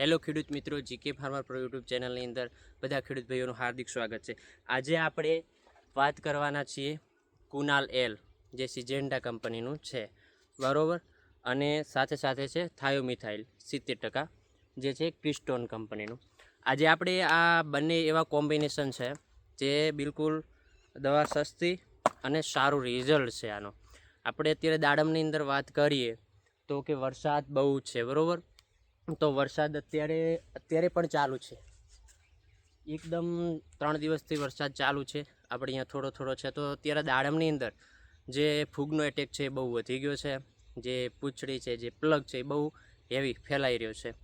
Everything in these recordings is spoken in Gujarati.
હેલો ખેડૂત મિત્રો જીકે ફાર્મર પ્રો યુટ્યુબ ચેનલની અંદર બધા ખેડૂત ભાઈઓનું હાર્દિક સ્વાગત છે. આજે આપણે વાત કરવાના છીએ કુનાલ એલ, જે સિજેન્ડા કંપનીનું છે. બરાબર? અને સાથે સાથે છે થાયોમિથાઇલ સિત્તેર ટકા, જે છે ક્રિસ્ટોન કંપનીનું. આજે આપણે આ બંને એવા કોમ્બિનેશન છે જે બિલકુલ દવા સસ્તી અને સારું રિઝલ્ટ છે આનો. આપણે અત્યારે દાડમની અંદર વાત કરીએ તો કે વરસાદ બહુ છે, બરાબર? તો વરસાદ અત્યારે અત્યારે પણ ચાલુ છે. એકદમ ત્રણ દિવસથી વરસાદ ચાલુ છે. આપણે અહીંયા થોડો થોડો છે. તો અત્યારે દાડમની અંદર જે ફૂગનો એટેક છે એ બહુ વધી ગયો છે. જે પૂંછડી છે, જે પ્લગ છે એ બહુ હેવી ફેલાઈ રહ્યો છે.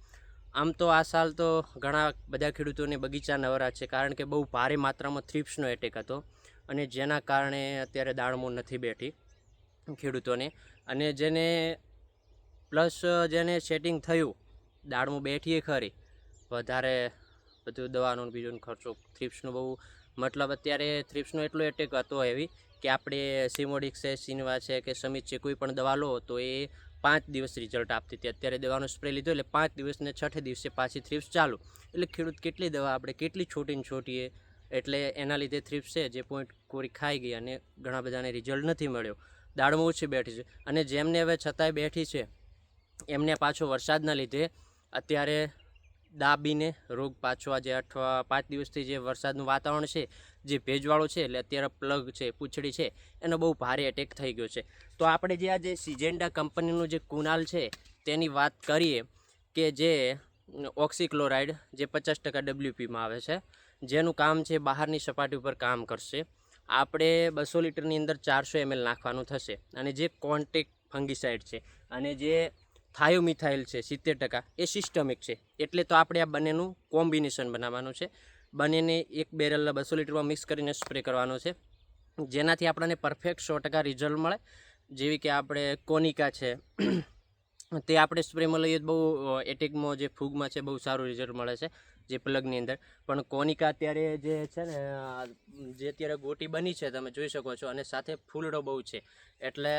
આમ તો આ સાલ તો ઘણા બધા ખેડૂતોને બગીચા નવરા છે, કારણ કે બહુ ભારે માત્રામાં થ્રિપ્સનો એટેક હતો. અને જેના કારણે અત્યારે દાડમો નથી બેઠી ખેડૂતોને. અને જેને પ્લસ જેને સેટિંગ થયું દાળમાં બેઠીએ ખરી. વધારે બધું દવાનો ને બીજો ખર્ચો થ્રિપ્સનો બહુ મતલબ અત્યારે થ્રિપ્સનો એટલો એટેક હતો એવી કે આપણે સિમોડિક છે, સિનવા છે કે સમિત છે, કોઈ પણ દવા લો તો એ પાંચ દિવસ રિઝલ્ટ આપતી હતી. અત્યારે દવાનો સ્પ્રે લીધો એટલે પાંચ દિવસને છઠ્ઠે દિવસે પાછી થ્રિપ્સ ચાલુ. એટલે ખેડૂત કેટલી દવા આપણે કેટલી છોટી ને છોટીએ એટલે એના લીધે થ્રિપ્સ છે જે પોઈન્ટ કોરી ખાઈ ગઈ અને ઘણા બધાને રિઝલ્ટ નથી મળ્યો. દાળમાં ઓછી બેઠી છે. અને જેમને હવે છતાંય બેઠી છે, એમને પાછો વરસાદના લીધે અત્યારે દાબીને રોગ પાછો આજે અઠવા પાંચ દિવસથી જે વરસાદનું વાતાવરણ છે, જે ભેજવાળો છે, એટલે અત્યારે પ્લગ છે, પૂંછડી છે, એનો બહુ ભારે એટેક થઈ ગયો છે. તો આપણે જે આ જે સિજેન્ડા કંપનીનું જે કુનાલ છે, તેની વાત કરીએ કે જે ઓક્સિક્લોરાઇડ જે પચાસ ટકા ડબલ્યુપીમાં આવે છે, જેનું કામ છે બહારની સપાટી ઉપર કામ કરશે. આપણે બસો લીટરની અંદર ચારસો એમએલ નાખવાનું થશે. અને જે કોન્ટેક ફંગીસાઇડ છે, અને જે થાયોમિથાઇલ છે, સિત્તેર ટકા. એ સિસ્ટમિક છે. એટલે તો આપણે આ બંનેનું કોમ્બિનેશન બનાવવાનું છે. બંનેને એક બેરલ બસો લીટરમાં મિક્સ કરીને સ્પ્રે કરવાનો છે. જેનાથી આપણને પરફેક્ટ સો ટકા રિઝલ્ટ મળે. જેવી કે આપણે કોનિકા છે તે આપણે સ્પ્રેમાં લઈએ બહુ એટેકમાં જે ફૂગમાં છે બહુ સારું રિઝલ્ટ મળે છે, જે પ્લગની અંદર. પણ કોનિકા અત્યારે જે છે ને જે અત્યારે ગોટી બની છે, તમે જોઈ શકો છો, અને સાથે ફૂલડો બહુ છે. એટલે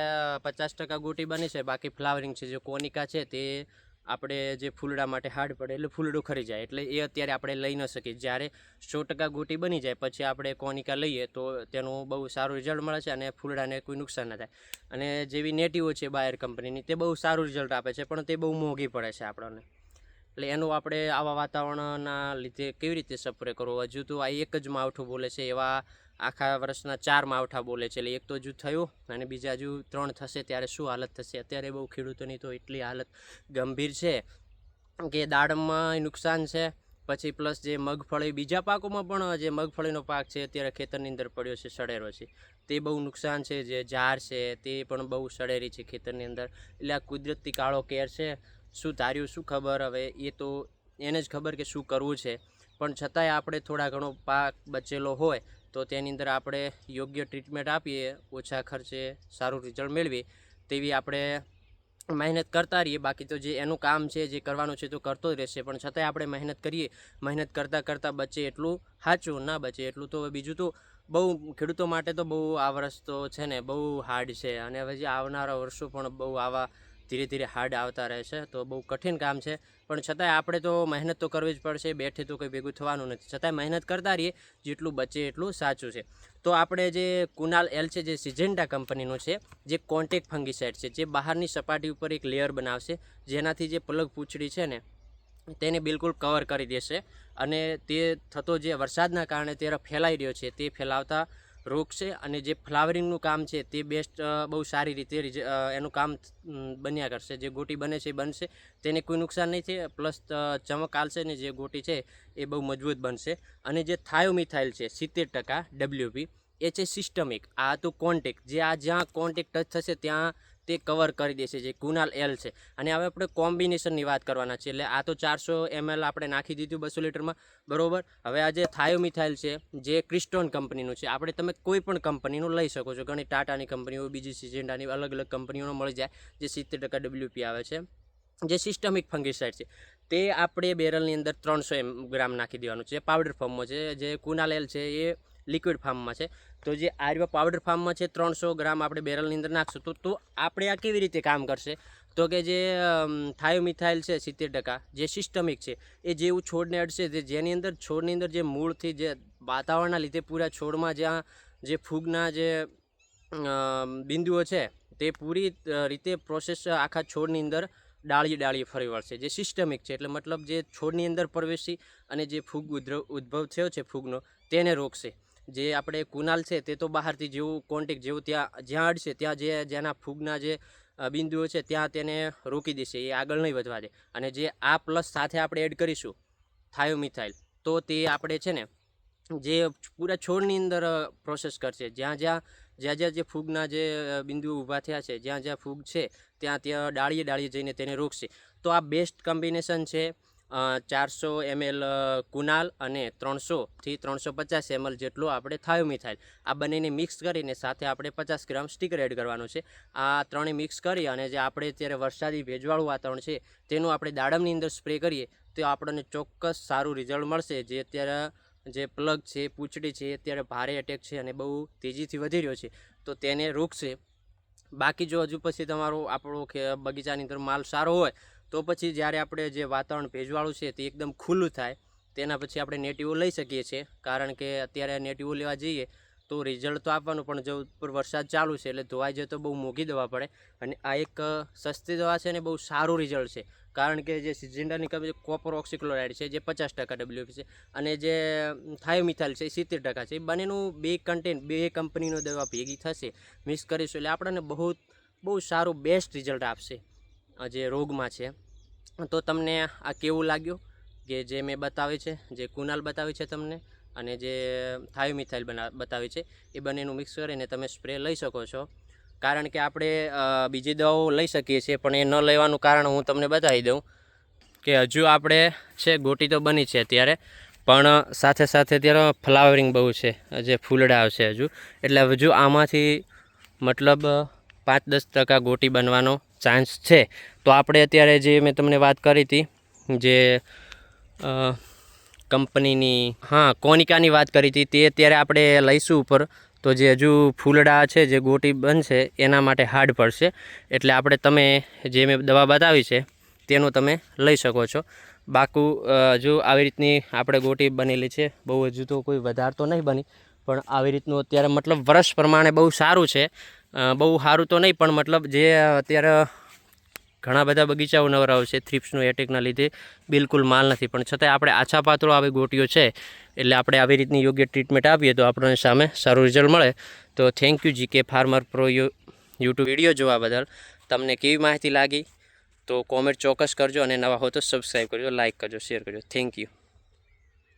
પચાસ ટકા ગોટી બની છે, બાકી ફ્લાવરિંગ છે. જે કોનિકા છે તે આપણે જે ફૂલડા માટે હાર્ડ પડે એટલે ફૂલડું ખરી જાય એટલે એ અત્યારે આપણે લઈ ન શકીએ. જ્યારે સો ટકા ગોટી બની જાય પછી આપણે કોનિકા લઈએ તો તેનું બહુ સારું રિઝલ્ટ મળે છે અને ફૂલડાને કોઈ નુકસાન ન થાય. અને જેવી નેટિવો છે બાયર કંપનીની તે બહુ સારું રિઝલ્ટ આપે છે પણ તે બહુ મોંઘી પડે છે આપણને. એટલે એનું આપણે આવા વાતાવરણના લીધે કેવી રીતે સ્પ્રે કરવો? હજુ તો આ એક જ માવઠું બોલે છે એવા આખા વર્ષના ચાર માવઠા બોલે છે. એટલે એક તો હજુ થયું અને બીજા હજુ ત્રણ થશે ત્યારે શું હાલત થશે? અત્યારે બહુ ખેડૂતોની તો એટલી હાલત ગંભીર છે કે દાડમમાં નુકસાન છે. પછી પ્લસ જે મગફળી, બીજા પાકોમાં પણ જે મગફળીનો પાક છે અત્યારે ખેતરની અંદર પડ્યો છે, સડેરો છે. તે બહુ નુકસાન છે, જે ઝાર છે તે પણ બહુ સડેરી છે ખેતરની અંદર. એટલે આ કુદરતી કાળો કેર છે. શું ધાર્યું શું ખબર? હવે એ તો એને જ ખબર કે શું કરવું છે. પણ છતાંય આપણે થોડા ઘણો પાક બચેલો હોય તો તેની અંદર આપણે યોગ્ય ટ્રીટમેન્ટ આપીએ, ઓછા ખર્ચે સારું રિઝલ્ટ મેળવીએ, તેવી આપણે મહેનત કરતા રહીએ. બાકી તો જે એનું કામ છે, જે કરવાનું છે તો કરતો જ રહેશે. પણ છતાંય આપણે મહેનત કરીએ. મહેનત કરતાં કરતાં બચે એટલું સાચું, ના બચે એટલું તો બીજું તો બહુ ખેડૂતો માટે તો બહુ આ વર્ષ તો છે ને બહુ હાર્ડ છે. અને હવે જે આવનારા વર્ષો પણ બહુ આવા ધીરે ધીરે હાર્ડ આવતા રહેશે તો બહુ કઠિન કામ છે. પણ છતાંય આપણે તો મહેનત તો કરવી જ પડશે, બેઠે તો કંઈ ભેગું થવાનું નથી. છતાંય મહેનત કરતા રહીએ, જેટલું બચે એટલું સાચું છે. તો આપણે જે કુનાલ એલ છે, જે સિજેન્ટા કંપનીનું છે, જે કોન્ટેક ફંગીસાઇડ છે, જે બહારની સપાટી ઉપર એક લેયર બનાવશે, જેનાથી જે પલગ પૂંછડી છે ને, તેને બિલકુલ કવર કરી દેશે. અને તે થતો જે વરસાદના કારણે તે ફેલાઈ રહ્યો છે, તે ફેલાવતા રોકશે અને જે ફ્લાવરિંગનું કામ છે તે બેસ્ટ બહુ સારી રીતે એનું કામ બન્યા કરશે. જે ગોટી બને છે એ બનશે. તેને કોઈ નુકસાન નહીં થાય. પ્લસ ચમક આલશે ને જે ગોટી છે એ બહુ મજબૂત બનશે. અને જે થાયોમિથાઇલ છે, સિત્તેર ટકા ડબલ્યુપી એ છે સિસ્ટમિક આ હતું કોન્ટેક જે આ જ્યાં કોન્ટેક ટચ થશે ત્યાં તે કવર કરી દેશે, જે કુનાલ એલ છે. અને હવે આપણે કોમ્બિનેશનની વાત કરવાના છે એટલે આ તો ચારસો એમએલ આપણે નાખી દીધું બસો લીટરમાં. બરોબર? હવે આ જે થાયોમિથાઇલ છે, જે ક્રિસ્ટોન કંપનીનું છે, આપણે તમે કોઈ પણ કંપનીનું લઈ શકો છો. ઘણી ટાટાની કંપનીઓ, બીજી સિજેન્ડાની અલગ અલગ કંપનીઓનો મળી જાય, જે સિત્તેર ટકા ડબલ્યુપી આવે છે. જે સિસ્ટમિક ફંગીસાઇડ છે, તે આપણે બેરલની અંદર ત્રણસો એમ ગ્રામ નાખી દેવાનું છે. પાવડર ફોર્મમાં છે, જે કુનાલ એલ છે, એ લિક્વિડ ફાર્મમાં છે. તો જે આર્યો પાવડર ફાર્મમાં છે ત્રણસો ગ્રામ આપણે બેરલની અંદર નાખશું. તો તો આપણે આ કેવી રીતે કામ કરશે? તો કે જે થાયોમિથાઇલ છે સિત્તેર ટકા, જે સિસ્ટમિક છે, એ જેવું છોડને અડશે તે જેની અંદર, છોડની અંદર જે મૂળથી જે વાતાવરણના લીધે પૂરા છોડમાં જ્યાં જે ફૂગના જે બિંદુઓ છે, તે પૂરી રીતે પ્રોસેસ આખા છોડની અંદર ડાળીએ ડાળીએ ફરી વળશે. જે સિસ્ટમિક છે, એટલે મતલબ જે છોડની અંદર પ્રવેશી અને જે ફૂગ ઉદ્ભવ થયો છે ફૂગનો, તેને રોકશે. જે આપણે કુનાલ છે, તે તો બહારથી જેવું કોન્ટેક જેવું ત્યાં, જ્યાં અડશે ત્યાં જે, જેના ફૂગના જે બિંદુઓ છે, ત્યાં તેને રોકી દેશે, એ આગળ નહીં વધવા દે. અને જે આ પ્લસ સાથે આપણે એડ કરીશું થાયોમિથાઇલ તો તે આપણે છે ને, જે પૂરા છોડની અંદર પ્રોસેસ કરશે. જ્યાં જ્યાં જ્યાં જ્યાં જે ફૂગના જે બિંદુઓ ઊભા થયા છે, જ્યાં જ્યાં ફૂગ છે, ત્યાં ત્યાં ડાળીએ ડાળીએ જઈને તેને રોકશે. તો આ બેસ્ટ કોમ્બિનેશન છે ચારસો એમએલ કુનાલ અને ત્રણસોથી ત્રણસો પચાસ એમએલ જેટલો આપણે થાયોમિથાઇલ આ બંનેને મિક્સ કરીને સાથે આપણે પચાસ ગ્રામ સ્ટીકર એડ કરવાનું છે. આ ત્રણેય મિક્સ કરી અને જે આપણે અત્યારે વરસાદી ભેજવાળું વાતાવરણ છે, તેનું આપણે દાડમની અંદર સ્પ્રે કરીએ, તો આપણને ચોક્કસ સારું રિઝલ્ટ મળશે. જે અત્યારે જે પ્લગ છે, પૂંછડી છે, અત્યારે ભારે એટેક છે અને બહુ તેજીથી વધી રહ્યો છે, તો તેને રોકશે. બાકી જો હજુ પછી તમારો આપણો બગીચાની અંદર માલ સારો હોય તો પછી જ્યારે આપણે જે વાતાવરણ ભેજવાળું છે તે એકદમ ખુલ્લું થાય, તેના પછી આપણે નેટિવો લઈ શકીએ છીએ. કારણ કે અત્યારે નેટિવો લેવા જઈએ તો રિઝલ્ટ તો આપવાનું, પણ જો ઉપર વરસાદ ચાલુ છે એટલે ધોવાઈ જાય તો બહુ મોંઘી દવા પડે. અને આ એક સસ્તી દવા છે ને બહુ સારું રિઝલ્ટ છે. કારણ કે જે સિજિન્ડાની કંપની કોપર ઓક્સિક્લોરાઇડ છે, જે પચાસ ટકા ડબલ્યુ છે અને જે થાયોમિથાલ છે એ સિત્તેર ટકા છે. એ બંનેનું બે કન્ટેન્ટ બે કંપનીનો દવા ભેગી થશે. મિક્સ કરીશું એટલે આપણને બહુ બહુ સારું બેસ્ટ રિઝલ્ટ આપશે. જે રોગમાં છે, તો તમને આ કેવું લાગ્યું? કે જે મેં બતાવી છે, જે કુનાલ બતાવી છે તમને, અને જે થાયોમિથાઇલ બના, બતાવી છે, એ બંનેનું મિક્સ કરીને તમે સ્પ્રે લઈ શકો છો. કારણ કે આપણે બીજી દવાઓ લઈ શકીએ છીએ, પણ એ ન લેવાનું કારણ હું તમને બતાવી દઉં કે હજુ આપણે છે, ગોટી તો બની છે અત્યારે, પણ સાથે સાથે અત્યારે ફ્લાવરિંગ બહુ છે, જે ફૂલડા આવશે હજુ. એટલે હજુ આમાંથી મતલબ પાંચ દસ ટકા ગોટી બનવાનો ચાન્સ છે. તો આપણે અત્યારે જે મેં તમને વાત કરી હતી, જે કંપનીની, હા, કોનિકાની વાત કરી હતી, તે અત્યારે આપણે લઈશું ઉપર. તો જે હજુ ફૂલડા છે, જે ગોટી બનશે એના માટે હાર્ડ પડશે. એટલે આપણે તમે જે મેં દવા બતાવી છે, તેનું તમે લઈ શકો છો. બાકુ જો આવી રીતની આપણે ગોટી બનેલી છે, બહુ હજુ તો કોઈ વધાર તો નહીં બની. પણ આવી રીતનું અત્યારે મતલબ વર્ષ પ્રમાણે બહુ સારું છે. બહુ સારું તો નહીં, પણ મતલબ જે અત્યારે ઘણા બધા બગીચાઓ નવરાવ છે, થ્રિપ્સનું એટેકના લીધે બિલકુલ માલ નથી. પણ છતાંય આપણે આછા પાત્રો આવી ગોટીઓ છે, એટલે આપણે આવી રીતની યોગ્ય ટ્રીટમેન્ટ આપીએ તો આપણને સામે સારું રિઝલ્ટ મળે. તો thank you G K farmer pro you, YouTube video જોવા બદલ. તમને કેવી માહિતી લાગી? તો કોમેન્ટ ચોક્કસ કરજો અને નવા હો તો સબસ્ક્રાઈબ કરજો, લાઇક કરજો, શેર કરજો. Thank you.